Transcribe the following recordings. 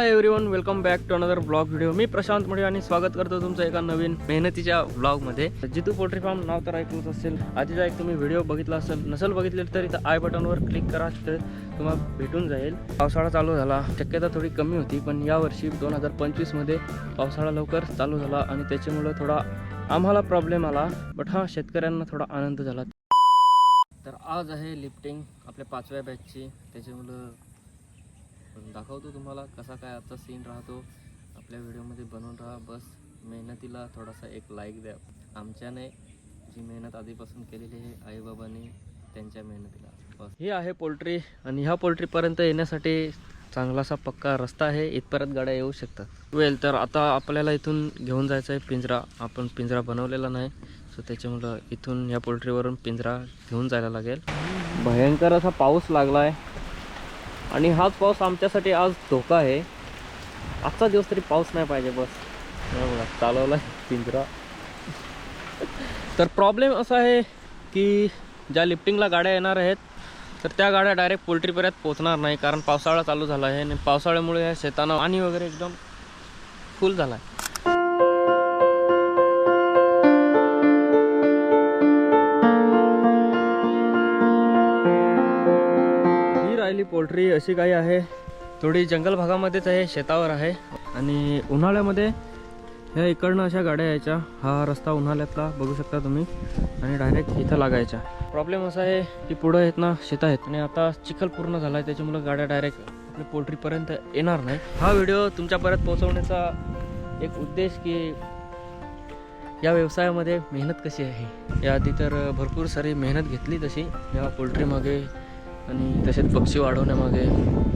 Everyone welcome back to another blog video मी प्रशांत मुळे आणि स्वागत करतो तुमचं एका नवीन मेहनतीच्या ब्लॉगमध्ये जितू पोल्ट्री फार्म नाव तर ऐकलंच असेल. आधीचा एक तुम्ही व्हिडिओ बघितला असेल नसेल बघितले तर इथं आय बटनवर क्लिक करा तर तुम्हाला भेटून जाईल. पावसाळा चालू झाला. शक्यता थोडी कमी होती पण यावर्षी दोन हजार पंचवीसमध्ये पावसाळा लवकर चालू झाला आणि त्याच्यामुळं थोडा आम्हाला प्रॉब्लेम आला बट हा शेतकऱ्यांना थोडा आनंद झाला. तर आज आहे लिफ्टिंग आपल्या पाचव्या बॅचची त्याच्यामुळं पण दाखवतो तुम्हाला कसा काय आजचा सीन राहतो. आपल्या व्हिडिओमध्ये बनवून राहा. बस मेहनतीला थोडासा एक लाईक द्या. आमच्याने जी मेहनत आधीपासून केलेली आहे आईबाबांनी त्यांच्या मेहनतीला. बस. ही आहे पोल्ट्री आणि ह्या पोल्ट्रीपर्यंत येण्यासाठी चांगलासा पक्का रस्ता आहे. इथपर्यंत गाड्या येऊ शकतात. वेल तर आता आपल्याला इथून घेऊन जायचं आहे पिंजरा. आपण पिंजरा बनवलेला नाही सो त्याच्यामुळं इथून या पोल्ट्रीवरून पिंजरा घेऊन जायला लागेल. भयंकर असा पाऊस लागला आहे आणि हाच पाऊस आमच्यासाठी आज धोका आहे. आजचा दिवस तरी पाऊस नाही पाहिजे बस. चालवला पिंजरा. तर प्रॉब्लेम असा आहे की ज्या लिफ्टिंगला गाड्या येणार आहेत तर त्या गाड्या डायरेक्ट पोल्ट्रीपर्यंत पोहोचणार नाही कारण पावसाळा चालू झाला आहे आणि पावसाळ्यामुळे या शेतानं पाणी वगैरे एकदम फुल झाला आहे राहिली अशी काही आहे. थोडी जंगल भागामध्येच आहे शेतावर आहे. आणि उन्हाळ्यामध्ये ह्या इकडनं अशा गाड्या यायच्या. हा रस्ता उन्हाळ्यातला बघू शकता तुम्ही. आणि डायरेक्ट इथं लागायच्या. प्रॉब्लेम असा आहे की पुढं आहेत ना शेत आहेत. आणि आता चिखल पूर्ण झाला आहे त्याच्यामुळं गाड्या डायरेक्ट आपल्या पोल्ट्रीपर्यंत येणार नाही. हा व्हिडिओ तुमच्यापर्यंत पोहोचवण्याचा एक उद्देश की या व्यवसायामध्ये मेहनत कशी आहे? याआधी तर भरपूर सारी मेहनत घेतली तशी. या पोल्ट्रीमागे आणि तसेच पक्षी वाढवण्यामागे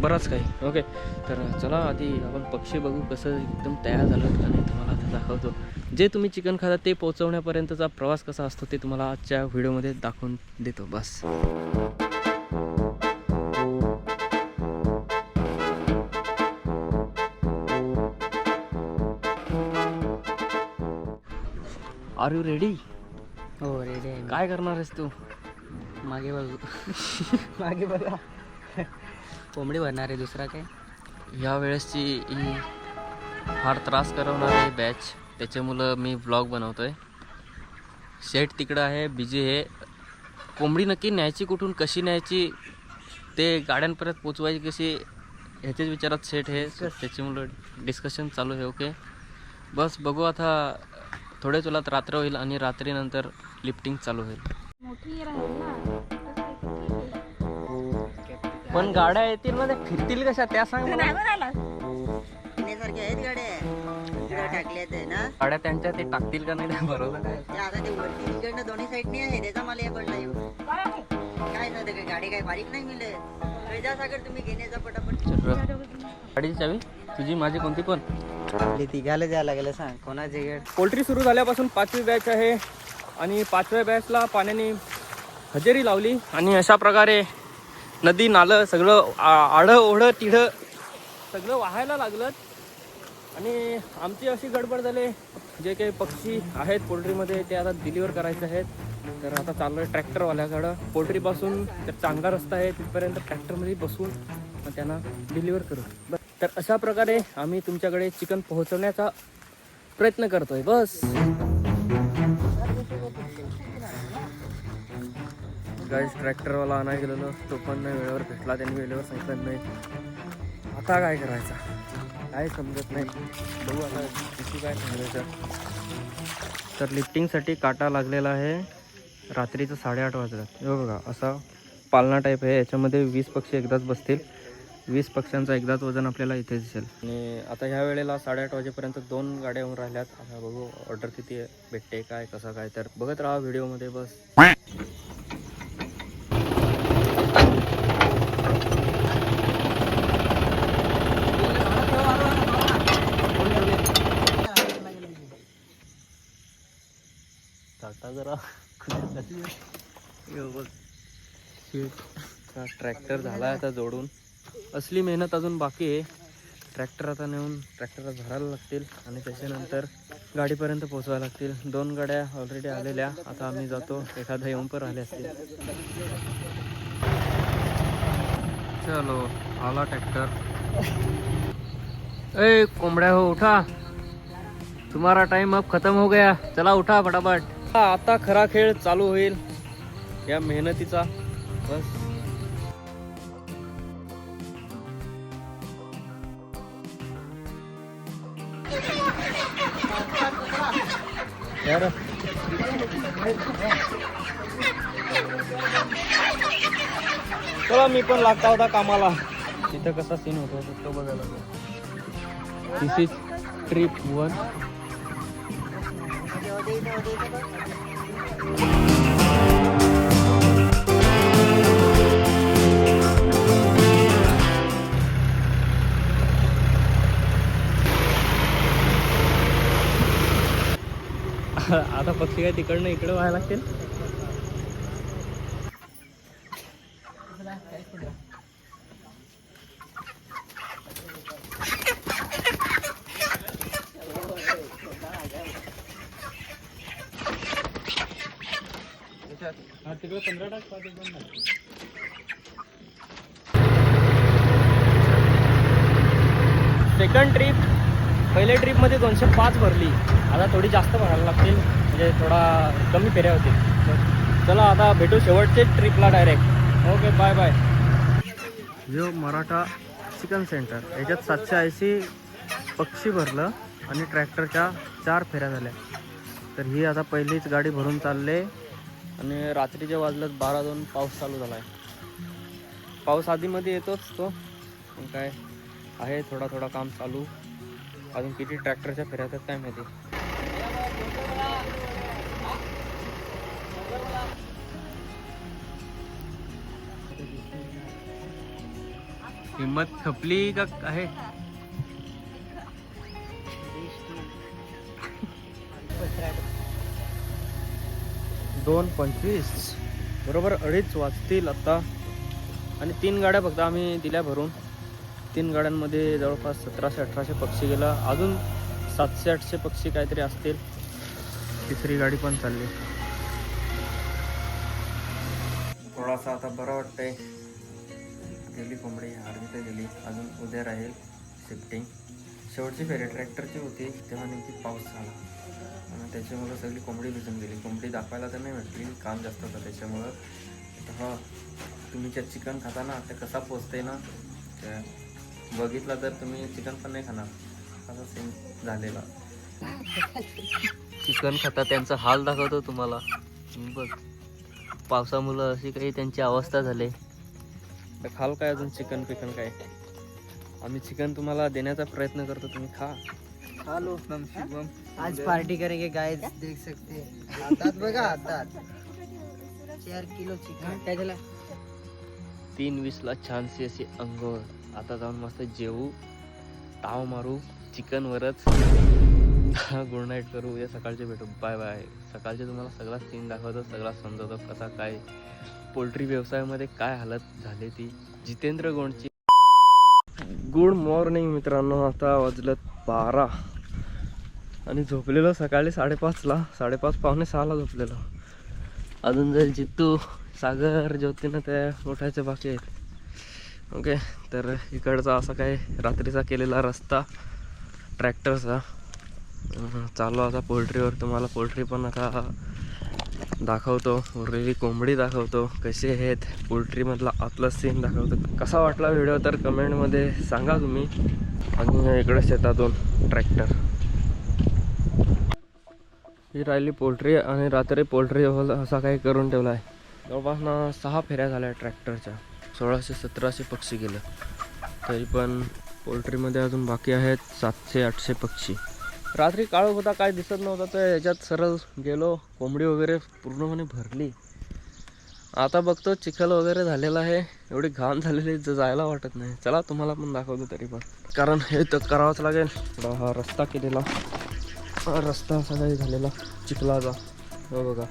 बराच काही. ओके तर चला आधी आपण पक्षी बघू कसं एकदम तयार झालं आणि तुम्हाला आता दाखवतो. जे तुम्ही चिकन खाता ते पोहोचवण्यापर्यंतचा प्रवास कसा असतो ते तुम्हाला आजच्या व्हिडिओमध्ये दाखवून देतो. बस. आर यू रेडी हो रेडी काय करणार आहेस तू? मागे बघू. मागे बघा. कोंबडी भरणार आहे दुसरा काय? या वेळेसची ही फार त्रास करवणारी बॅच त्याच्यामुळं मी ब्लॉग बनवतोय. शेट तिकडं आहे बिजी आहे. कोंबडी नक्की न्यायची कुठून कशी न्यायची ते गाड्यांपर्यंत पोचवायची कशी ह्याच्याच विचारात सेट आहे. So त्याच्यामुळं डिस्कशन चालू आहे ओके बस बघू आता थोड्या तुला रात्र होईल आणि रात्रीनंतर लिफ्टिंग चालू होईल. मोठी पण गाड्या येतील ना त्या फिरतील कशा त्या सांग मला. नाही आहेत गाड्या. इकडे टाकल्यात आहे ना? गाड्या त्यांच्या ते टाकतील का नाही त्या बरोबर काय ते आता ते वरती इकडनं दोन्ही साईडने आहे त्याचा मला या पडला येऊ काय ना ते काय गाडी काय बारीक नाही मिळत. सागर तुम्ही घेण्याचा पटापट. चल, गाडीची चावी. तुझी माझी कोणती पण. तिघाला द्यायला लागलं सांग. कोणाचे गेट पोल्ट्री सुरू झाल्यापासून पाचवी बॅच आहे. आणि पाचव्या बॅचला पाण्याने हजेरी लावली. आणि अशा प्रकारे नदी नालं सगळं आ- आडं ओढं तिढं सगळं वाहायला लागलं. आणि आमची अशी गडबड झाली. जे काही पक्षी आहेत पोल्ट्रीमध्ये ते आता डिलिव्हर करायचे आहेत. तर आता चाललो आहे ट्रॅक्टरवाल्याकडं. पोल्ट्रीपासून तर चांगला रस्ता आहे तिथपर्यंत ट्रॅक्टरमध्ये बसून मग त्यांना डिलिव्हर करू. तर अशा प्रकारे आम्ही तुमच्याकडे चिकन पोहोचवण्याचा प्रयत्न करतोय. बस. गाईज ट्रॅक्टरवाला आणाय गेलेलो तो पण नाही वेळेवर भेटला त्यांनी वेळेवर सांगितलं नाही. आता काय करायचं? काय समजत नाही. बघू आता किती काय सांगायचं तर लिफ्टिंगसाठी काटा लागलेला आहे. रात्रीचं साडेआठ वाजल्यात हे बघा असा पालना टाईप आहे. याच्यामध्ये वीस पक्षी एकदाच बसतील. वीस पक्ष्यांचा एकदाच वजन आपल्याला इथे दिसेल. आणि आता ह्या वेळेला साडेआठ वाजेपर्यंत दोन गाड्या येऊन राहिल्यात. आता बघू ऑर्डर किती भेटते काय कसं काय तर बघत राहा व्हिडिओमध्ये बस. टाटा जरा. ट्रॅक्टर झाला आता जोडून. असली मेहनत अजून बाकी आहे. ट्रॅक्टर आता नेऊन ट्रॅक्टरला भरायला लागतील आणि त्याच्यानंतर गाडीपर्यंत पोहोचवायला लागतील. दोन गाड्या ऑलरेडी आलेल्या. आता आम्ही जातो. एखादा येऊन पण आले असतील. चलो आला ट्रॅक्टर. ए कोंबड्या हो उठा. तुम्हारा टाइम अब खत्म हो गया. चला उठा फटाफट. आता खरा खेळ चालू होईल या मेहनतीचा. बस. चला मी पण लागता होता कामाला. तिथं कसा सीन होतो तो बघायला दिस इज ट्रिप वन आता पक्षी काय तिकडनं इकडं व्हायला लागतील तिकडे पंधरा टाक सेकंड ट्रिप पहिल्या ट्रिपमध्ये दोनशे पाच भरली. आता थोडी जास्त भरायला लागतील. म्हणजे थोडा कमी फेऱ्या होतील. चला आता भेटू शेवटचे ट्रिपला डायरेक्ट ओके बाय बाय जो मराठा चिकन सेंटर याच्यात सातशे ऐंशी पक्षी भरलं आणि ट्रॅक्टरच्या चार फेऱ्या झाल्या. तर ही आता पहिलीच गाडी भरून चालले. आणि रात्रीचे वाजलं बारा दोन पाऊस चालू झाला आहे पाऊस आधीमध्ये येतोच तो काय आहे थोडा थोडा काम चालू. अजून किती ट्रॅक्टरच्या फेऱ्या आहेत काय माहिती. हिंमत खपली का आहे? दोन पंचवीस. बरोबर अडीच वाजतील आता. आणि तीन गाड्या फक्त आम्ही दिल्या भरून. तीन गाड्यांमध्ये जवळपास सतराशे अठराशे पक्षी गेला. अजून सातशे आठशे पक्षी काहीतरी असतील. तिसरी गाडी पण चालली. थोडासा आता बरं वाटतंय. गेली कोंबडी अर्धी तर गेली. अजून उद्या राहील शिफ्टिंग शेवटची फेरी ट्रॅक्टरची होती. तेव्हा नेमकी पाऊस झाला. त्याच्यामुळं सगळी कोंबडी भिजून गेली. कोंबडी दाखवायला तर नाही भेटली. काम जास्त होतं त्याच्यामुळं. हा तुम्ही जे चिकन खाता ना ते कसा पोचते ना त्या बघितलं तर तुम्ही चिकन पण नाही खाणार. असा सीन झालेला. चिकन खाता त्यांचा हाल दाखवतो तुम्हाला. बघ. पावसामुळं अशी काही त्यांची अवस्था झाली. तर खाल काय अजून चिकन पिकन काय? आम्ही चिकन तुम्हाला देण्याचा प्रयत्न करतो तुम्ही खा. हेलो नम शिवम आज पार्टी करेंगे गाइस देख सकते हैं. हातात बघा हातात. चार किलो चिकन. काय झालं? तीन वीसला छानशी अशी अंघोळ. आता जाऊन मस्त जेवू. ताव मारू. चिकनवरच गुड नाईट करू. उद्या सकाळचे भेटू. Bye bye. सकाळचे तुम्हाला सगळा सीन दाखवतो सगळा समजवतो कसा काय पोल्ट्री व्यवसायामध्ये काय हालत झाली ती. जितेंद्र गोंडची. गुड मॉर्निंग मित्रांनो. आता वाजलं बारा. आणि झोपलेलो सकाळी साडेपाचला. साडेपाच पावणे सहाला झोपलेलो. अजून जर जितू सागर ज्योतीनं त्या उठायचे बाकी आहेत. ओके तर इकडचा असा काय रात्रीचा केलेला रस्ता ट्रॅक्टरचा. अं, चाललो आता पोल्ट्रीवर. तुम्हाला पोल्ट्री पण आता दाखवतो. उरलेली कोंबडी दाखवतो. कसे आहेत? पोल्ट्रीमधला आतला सीन दाखवतो. कसा वाटला व्हिडिओ? तर कमेंटमध्ये सांगा तुम्ही. आणि इकडे शेतातून ट्रॅक्टर. ही राहिली पोल्ट्री आणि रात्री पोल्ट्री हॉल असा काही करून ठेवला आहे. जवळपास ना सहा फेऱ्या झाल्या ट्रॅक्टरच्या. सोळाशे सतराशे पक्षी गेलं. तरी पण पोल्ट्रीमध्ये अजून बाकी आहेत सातशे आठशे पक्षी. रात्री काळोख होता काय दिसत नव्हता तर ह्याच्यात सरळ गेलो कोंबडी वगैरे पूर्णपणे भरली. आता बघतो चिखल वगैरे झालेला आहे. एवढी घाण झालेली आहे, जायला वाटत नाही. चला तुम्हाला पण दाखवतो तरी पण. कारण हे तर करावंच लागेल. हा रस्ता केलेला. रस्ता असा काही झालेला चिखलाचा हो बघा.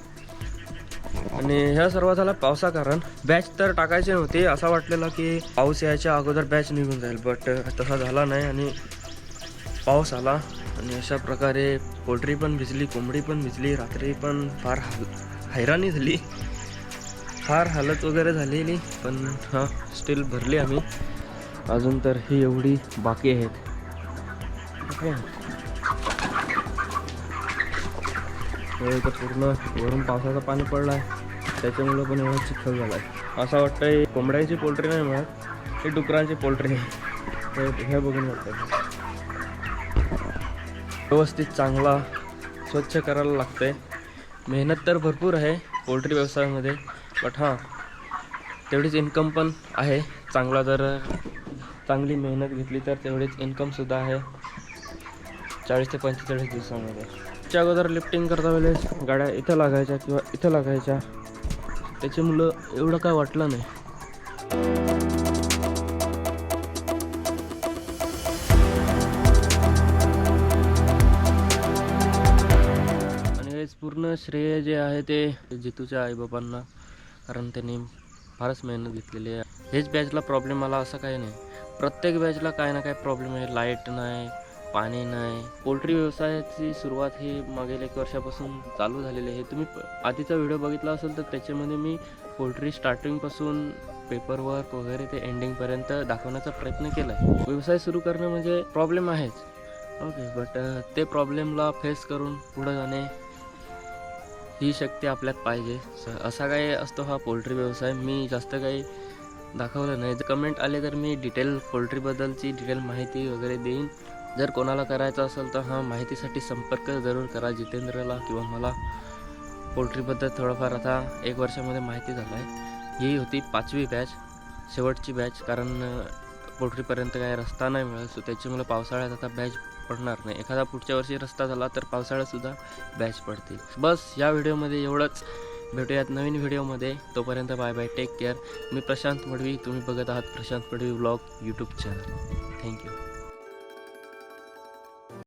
आणि ह्या सर्व झाला पावसा कारण बॅच तर टाकायचे नव्हते. असा वाटलेला की पाऊस यायच्या अगोदर बॅच निघून जाईल बट तसा झाला नाही आणि पाऊस आला. आणि अशा प्रकारे पोल्ट्री पण भिजली कोंबडी पण भिजली रात्री पण फार हाल हैराणी झाली. फार हालत वगैरे झालेली पण हां स्टील भरली आम्ही. अजून तर ही एवढी बाकी आहेत. इथं पूर्ण वरून पावसाचं पाणी पडलं आहे त्याच्यामुळं पण एवढा चिखल झाला आहे असं वाटतंय कोंबड्यांची पोल्ट्री नाही मिळत हे डुकरांची पोल्ट्री. आहे हे- हे बघून वाटतं व्यवस्थित चांगला स्वच्छ करायला लागतंय. मेहनत तर भरपूर आहे पोल्ट्री व्यवसायामध्ये बट हां तेवढीच इन्कम पण आहे. चांगला जर चांगली मेहनत घेतली तर तेवढीच इन्कमसुद्धा आहे. चाळीस ते पंचेचाळीस दिवसामध्ये. च्या अगोदर लिफ्टिंग करता वेळेस गाड्या इथं लागायच्या किंवा इथं लागायच्या. त्याच्यामुळं एवढं काय वाटलं नाही. आणि हेच पूर्ण श्रेय जे आहे ते जितूच्या आईबाबांना कारण त्यांनी फारच मेहनत घेतलेली आहे. हेच बॅचला प्रॉब्लेम आला असं काही नाही. प्रत्येक बॅचला काय ना काय प्रॉब्लेम आहे. लाइट नाही पाणी नाही. पोल्ट्री व्यवसायाची सुरुवात ही मागील एक वर्षापासून चालू झालेली आहे. तुम्ही आधीचा व्हिडिओ बघितला असेल तर त्याच्यामध्ये मी पोल्ट्री स्टार्टिंगपासून पेपरवर्क वगैरे ते एंडिंगपर्यंत दाखवण्याचा प्रयत्न केला आहे व्यवसाय सुरू करणं म्हणजे प्रॉब्लेम आहेच. ओके बट ते प्रॉब्लेमला फेस करून पुढं जाणे ही शक्ती आपल्यात पाहिजे. स असा काही असतो हा पोल्ट्री व्यवसाय. मी जास्त काही दाखवलं नाही. जर कमेंट आले तर मी डिटेल पोल्ट्रीबद्दलची डिटेल माहिती वगैरे देईन. जर कोणाला करायचं असेल तर हां माहितीसाठी संपर्क जरूर करा जितेंद्रला किंवा मला. पोल्ट्रीबद्दल थोडंफार आता एक वर्षामध्ये माहिती झालं आहे ही होती पाचवी बॅच शेवटची बॅच कारण पोल्ट्रीपर्यंत काही रस्ता नाही मिळत सो त्याच्यामुळे पावसाळ्यात आता बॅच पडणार नाही. एखादा पुढच्या वर्षी रस्ता झाला तर पावसाळ्यातसुद्धा बॅच पडतील. बस या व्हिडिओमध्ये एवढंच. भेटूयात नवीन व्हिडिओमध्ये. तोपर्यंत बाय बाय टेक केअर. मी प्रशांत मडवी तुम्ही बघत आहात Prashant Madvi blog YouTube channel. Thank you.